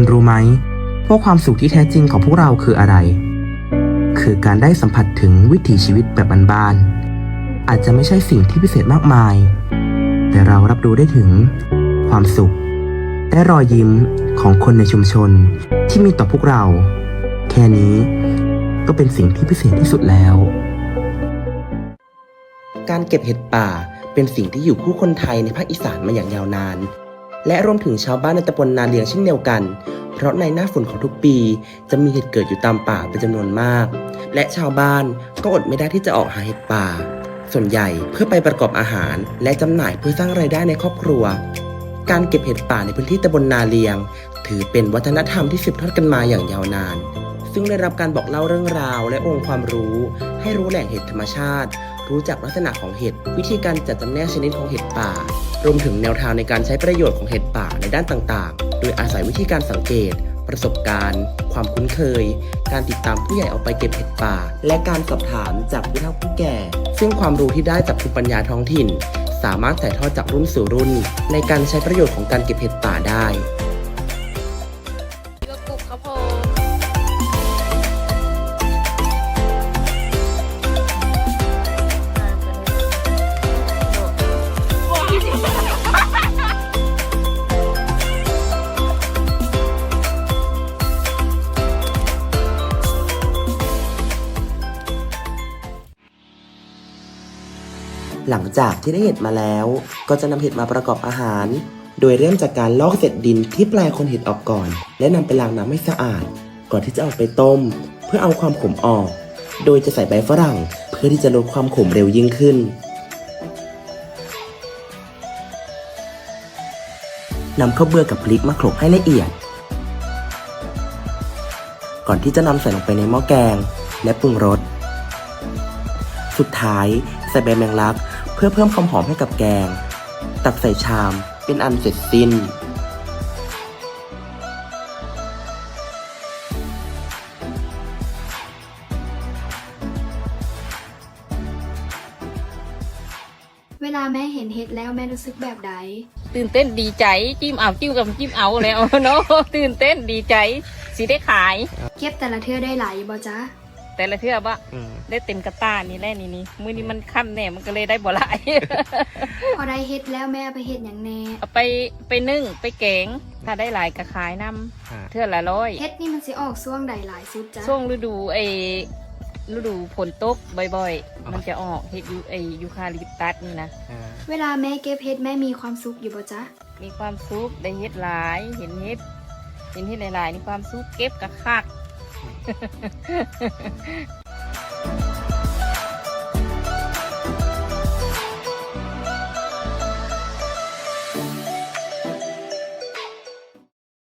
ณรู้ไหมว่าความสุขที่แท้จริงของพวกเราคืออะไร คือการได้สัมผัสถึงวิถีชีวิตแบบบ้านๆ อาจจะไม่ใช่สิ่งที่พิเศษมากมาย แต่เรารับรู้ได้ถึงความสุข และรอยยิ้มของคนในชุมชนที่มีต่อพวกเรา แค่นี้ก็เป็นสิ่งที่พิเศษที่สุดแล้ว การเก็บเห็ดป่าเป็นสิ่งที่อยู่คู่คนไทยในภาคอีสานมาอย่างยาวนาน และรวมถึงชาวบ้านในตำบลนาเลียงเช่นเดียวกัน เพราะในหน้าฝนของทุกปี จะมีเห็ดเกิดอยู่ตามป่าเป็นจำนวนมาก และชาวบ้านก็อดไม่ได้ที่จะออกหาเห็ดป่า ส่วนใหญ่เพื่อไปประกอบอาหาร และจำหน่ายเพื่อสร้างรายได้ในครอบครัว การเก็บเห็ดป่าในพื้นที่ตำบลนาเลียง ถือเป็นวัฒนธรรมที่สืบทอดกันมาอย่างยาวนาน ซึ่งได้รับการบอกเล่าเรื่องราวและองค์ความรู้ ให้รู้แหล่งเห็ดธรรมชาติ รู้จักลักษณะของเห็ด วิธีการจัดจำแนกชนิดของเห็ดป่า รวมถึงแนวทางในการใช้ประโยชน์ของเห็ดป่าในด้านต่างๆ โดยอาศัยวิธีการสังเกต ประสบการณ์ ความคุ้นเคย การติดตามผู้ใหญ่ออกไปเก็บเห็ดป่า และการสอบถามจากผู้เฒ่าผู้แก่ ซึ่งความรู้ที่ได้จากภูมิปัญญาท้องถิ่น สามารถถ่ายทอดจากรุ่นสู่รุ่น ในการใช้ประโยชน์ของการเก็บเห็ดป่าได้ หลังจากที่ได้เห็ดมาแล้ว ก็จะนำเห็ดมาประกอบอาหาร โดยเริ่มจากการลอกเศษดินที่ปลายคนเห็ดออกก่อน และนำไปล้างน้ำให้สะอาด ก่อนที่จะเอาไปต้ม เพื่อเอาความขมออก โดยจะใส่ใบฝรั่ง เพื่อที่จะลดความขมเร็วยิ่งขึ้นนำข้าวเบื่อกับพริกมาโขลกให้ละเอียด ก่อนที่จะนำใส่ลงไปในหม้อแกงและปรุงรส สุดท้ายใส่ใบแมงลัก เพื่อเพิ่มความหอมให้กับแกง ตักใส่ชามเป็นอันเสร็จสิ้น เวลาแม่เห็นเห็ดแล้วแม่รู้สึกแบบใด ตื่นเต้นดีใจจิ้มเอาจิ้มกับจิ้มเอาแล้วเนาะตื่นเต้นดีใจสิได้ขาย เก็บแต่ละเทื่อได้หลายอยู่บ่จ๊ะ แต่ละเทื่อว่าได้เต็มกระตานี่แหละนี่นี่มือนี้มันค่ำแน่มันก็เลยได้บ่หลาย พอได้เห็ดแล้วแม่เอาไปเห็ดอย่างแน่เอาไปไปนึ่งไปแกง ถ้าได้หลายก็ขายน้ำเทื่อละร้อยเห็ดนี่มันสิออกช่วงใดหลายสุดจ๊ะช่วงฤดูไอฤดูฝนตกบ่อยๆ มันจะออกเห็ดยูไอยูคาลิปตัสนี่นะเวลาแม่เก็บเห็ดแม่มีความสุขอยู่บ่จ๊ะมีความสุขได้เห็ดหลาย เห็นเห็ดเห็นเห็ดหลายๆมีความสุขเก็บกะคัก Ha ha ha ha ha!